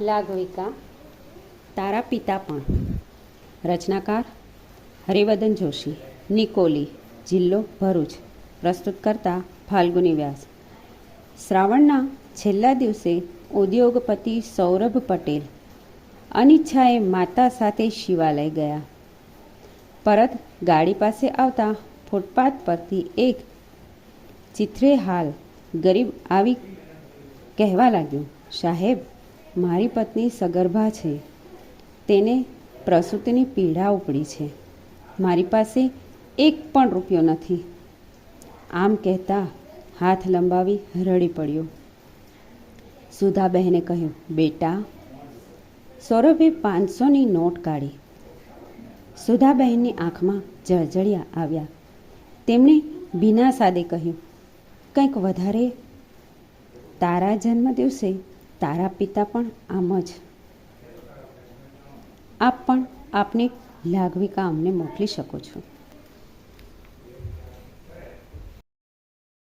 લાઘવિકા તારા પિતા પણ. રચનાકાર, હરિવદન જોશી. નિકોલી, જિલ્લો ભરૂચ. પ્રસ્તુત કરતા ફાલ્ગુની વ્યાસ. શ્રાવણના છેલ્લા દિવસે ઉદ્યોગપતિ સૌરભ પટેલ અનિચ્છાએ માતા સાથે શિવાલય ગયા. પરત ગાડી પાસે આવતા ફૂટપાથ પરથી એક ચિત્રે હાલ ગરીબ આવી કહેવા લાગ્યું, સાહેબ મારી પત્ની સગર્ભા છે. તેને પ્રસૂતિની પીડા ઉપડી છે. મારી પાસે એક પણ રૂપિયો નથી. આમ કહેતા હાથ લંબાવી રડી પડ્યો. સુધાબહેને કહ્યું, બેટા, સૌરભે પાંચસોની નોટ કાઢી. સુધાબહેનની આંખમાં જળજળિયા આવ્યા. તેમણે બિના સાદે કહ્યું, કંઈક વધારે. તારા જન્મ દિવસે તારા પિતા પણ આમ જ. આપ પણ આપની લાઘવિકા અમને મોકલી શકો છો?